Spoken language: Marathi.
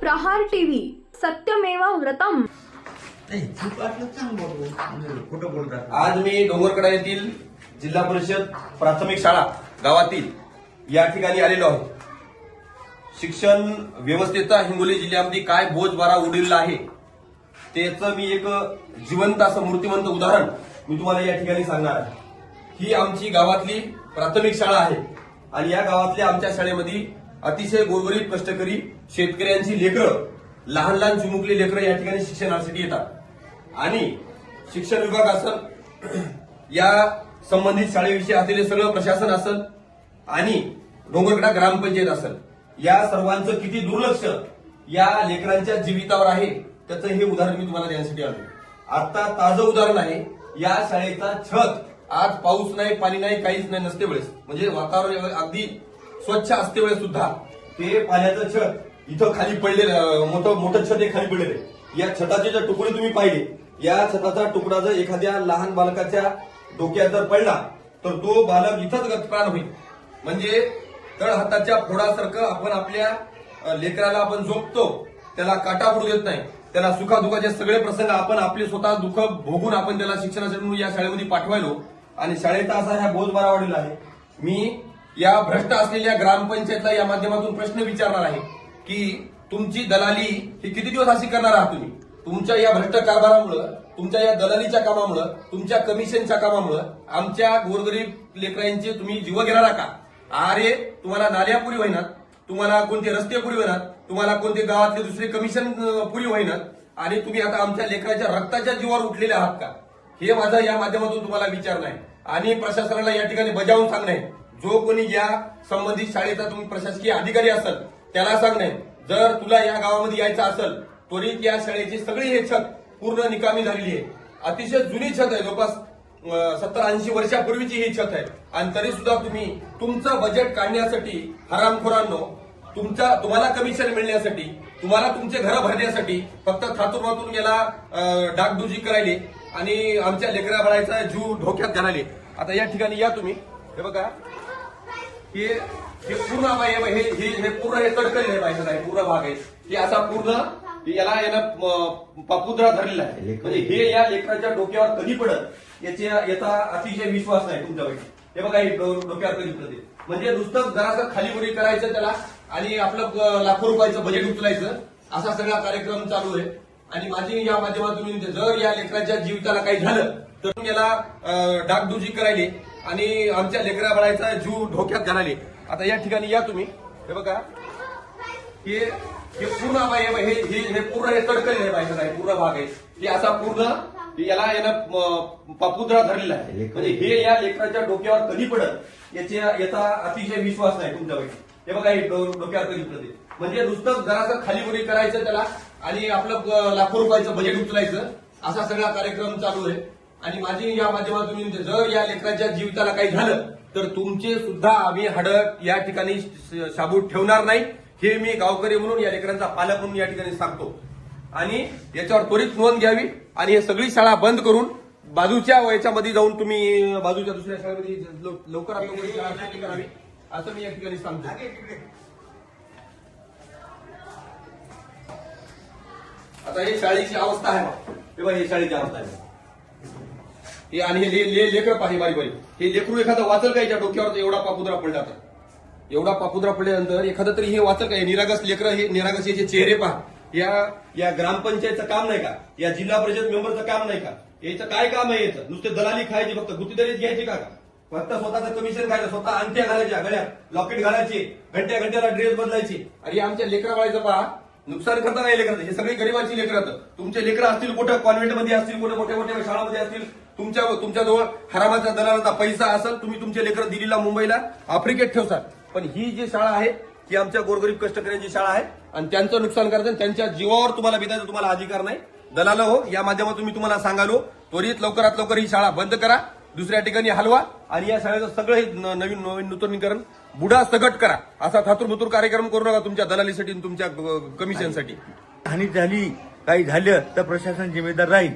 प्रहार टीव्ही. सत्यमेव व्रतम. कुठं बोलतात. आज मी डोंगरकडा येथील जिल्हा परिषद प्राथमिक शाळा गावातील या ठिकाणी आलेलो आहे शिक्षण व्यवस्थेचा हिंगोली जिल्ह्यामध्ये काय बोजबारा उडलेला आहे त्याचं मी एक जिवंत असं मूर्तिमंत उदाहरण मी तुम्हाला या ठिकाणी सांगणार आहे. ही आमची गावातली प्राथमिक शाळा आहे आणि या गावातल्या आमच्या शाळेमध्ये अतिशय गोरगरीब कष्टकरी शेतकऱ्यांची लेकरं लहान लहान चिमुकली लेकरं या ठिकाणी शिक्षणासाठी येतात. आणि शिक्षण विभाग असल या संबंधित शाळेविषयी असलेले सगळं प्रशासन असल आणि डोंगरकडा ग्रामपंचायत असल या सर्वांचं किती दुर्लक्ष या लेकरांच्या जीवितावर आहे त्याचं हे उदाहरण मी तुम्हाला देण्यासाठी आलो आता ताजं उदाहरण आहे या शाळेचा छत आज पाऊस नाही पाणी नाही काहीच नाही नसते वेळेस. म्हणजे वातावरण अगदी स्वच्छ असते वेळेस सुद्धा. ते पाण्याचं छत इथं खाली पडलेलं मोठं मोठं छत हे खाली पडलेलं आहे. या छताचे जे तुकडे तुम्ही पाहिले या छताचा तुकडा जर एखाद्या लहान बालकाच्या डोक्यात जर पडला तर तो बालक इथंच गतप्राण होईल. म्हणजे तळ हाताच्या फोडासारखं आपण आपल्या लेकराला आपण झोपतो त्याला काटा पडू देत नाही. त्याला सुखादुखाचे सगळे प्रसंग आपण आपले स्वतः दुःख भोगून आपण त्याला शिक्षणासाठी म्हणून या शाळेमध्ये पाठवायलो. आणि शाळेचा असा ह्या बोजबारा वाढलेला आहे. मी या भ्रष्ट असलेल्या ग्रामपंचायतला या माध्यमातून प्रश्न विचारणार आहे की तुमची दलाली ही किती दिवस अशी करणार आहात तुम्ही? तुमच्या या भ्रष्ट कारभारामुळं तुमच्या या दलालीच्या कामामुळं तुमच्या कमिशनच्या कामामुळं आमच्या गोरगरीब लेकरांचे तुम्ही जीव घेणार का? अरे तुम्हाला नाल्या पुरी होईनात तुम्हाला कोणते रस्ते पुरी होईनात तुम्हाला कोणते गावातले दुसरे कमिशन पुरी होईनात आणि तुम्ही आता आमच्या लेकराच्या रक्ताच्या जीवावर उठलेले आहात का? हे माझं या माध्यमातून तुम्हाला विचार नाही आणि प्रशासनाला या ठिकाणी बजावून सांगणे जो कोणी या संबंधित शाळेचा तुम्ही प्रशासकीय अधिकारी असाल त्याला सांगणे जर तुला या गावामध्ये यायचं असेल त्वरित या शाळेची सगळी हे छत पूर्ण निकामी झालेली आहे. अतिशय जुनी छत आहे जवळपास सत्तर ऐंशी वर्षापूर्वीची ही छत आहे. आणि तरी सुद्धा तुम्ही तुमचं बजेट काढण्यासाठी हरामखोरांनो तुमचा तुम्हाला कमिशन मिळण्यासाठी तुम्हाला तुमचे घर भरण्यासाठी फक्त थातूर मातून याला डागडुजी करायली आणि आमच्या लेकरा बाळाचा जीव धोक्यात घालायले. आता या ठिकाणी या तुम्ही. हे बघा. हे हे पूर्ण हे हे पूर्ण हे तडकलेलं आहे पाहिजे आहे पूर्ण भाग आहे. हे असा पूर्ण याला यानं म, पापुद्रा धरलेला आहे. म्हणजे हे या लेकराच्या डोक्यावर कधी पडत याच्या याचा अतिशय विश्वास नाही तुमच्यापैकी. हे बघा हे डोक्यावर कधी पडते म्हणजे नुसतं जरासं खालीवरी करायचं त्याला आणि आपलं लाखो रुपयाचं बजेट उचलायचं. असा सगळा कार्यक्रम चालू आहे. आणि माझी या माध्यमातून जर या लेकराच्या जीविताला काही झालं तर याला डागडुजी करायली. आणि आमच्या लेकरा बाळाचा जीव धोक्यात घालायले. आता या ठिकाणी या तुम्ही. हे बघा. हे हे पूर्ण हे हे पूर्ण हे तडकलेलं आहे पाहिजे आहे पूर्ण भाग आहे. हे असा पूर्ण याला यानं पापुद्रा धरलेला आहे. म्हणजे हे या लेकराच्या डोक्यावर कधी पडत? याच्या याचा अतिशय विश्वास नाही तुमच्यापैकी हे बघा हे डोक्यावर कधी पडते म्हणजे नुसतं जरासं खालीवरी करायचं त्याला आणि आपलं लाखो रुपयाचं बजेट उचलायचं. असा सगळा कार्यक्रम चालू आहे. आणि माझी या माध्यमातून जर या लेकराच्या जीविताला काही झालं तर तुमचे सुद्धा आम्ही हाड या ठिकाणी शाबूत ठेवणार नाही. हे मी गावकरी म्हणून या लेकरांचा पालक म्हणून या ठिकाणी सांगतो. आणि याच्यावर त्वरित नोंद घ्यावी आणि हे सगळी शाळा बंद करून बाजूच्या याच्यामध्ये जाऊन तुम्ही बाजूच्या दुसऱ्या शाळेमध्ये लव- लवकरात लवकर करावी असं मी या ठिकाणी सांगतो. आता हे शाळेची अवस्था आहे. हे बघ ही शाळेची अवस्था आहे हे आणि हे ले- पाहि लेकरं पाहिजे बारी बारी. हे लेकरू एखादं वाचल का याच्या डोक्यावर? एवढा पापुद्रा पडला तर. एवढा पापुद्रा पडल्यानंतर एखादं तरी हे वाचल का? निरागस लेकरं हे निरागस याचे चेहरे पहा. या या ग्रामपंचायतचं काम नाही का? या जिल्हा परिषद मेंबरचं काम नाही का? याचं काय काम आहे याचं? नुसते दलाली खायची फक्त गुत्तीदरीच घ्यायची का? फक्त स्वतःचं कमिशन खायचं स्वतः अंगठ्या घालायच्या गळ्यात लॉकेट घालायचे घंट्या घंट्याला ड्रेस बदलायची. आणि आमच्या लेकरा पहा. नुकसान करता नाही लेकरं. हे सगळे गरिबांची लेकरं तुमचे लेकरं असतील कुठं? कॉन्व्हेंटमध्ये असतील कुठे मोठ्या मोठ्या शाळामध्ये असतील तुमच्या तुमच्याजवळ हरामाचा दलालाचा पैसा असेल तुम्ही तुमचे लेकरं दिल्लीला मुंबईला आफ्रिकेत ठेवसाल पण ही जी शाळा आहे ती आमच्या गोरगरीब कष्टकऱ्यांची शाळा आहे आणि त्यांचं नुकसान करायचं आणि त्यांच्या जीवावर तुम्हाला बिदायचा तुम्हाला अधिकार नाही. दलाल हो या माध्यमातून मी तुम्हाला सांगालो त्वरित लवकरात लवकर ही शाळा बंद करा दुसऱ्या ठिकाणी हलवा आणि या शाळेचं सगळं हे न- नवीन नवीन नूतनीकरण बुडा सगट करा. असा थातूर कार्यक्रम करू नका तुमच्या दलालीसाठी तुमच्या कमिशनसाठी. हानी झाली काही झालं तर प्रशासन जिम्मेदार राहील.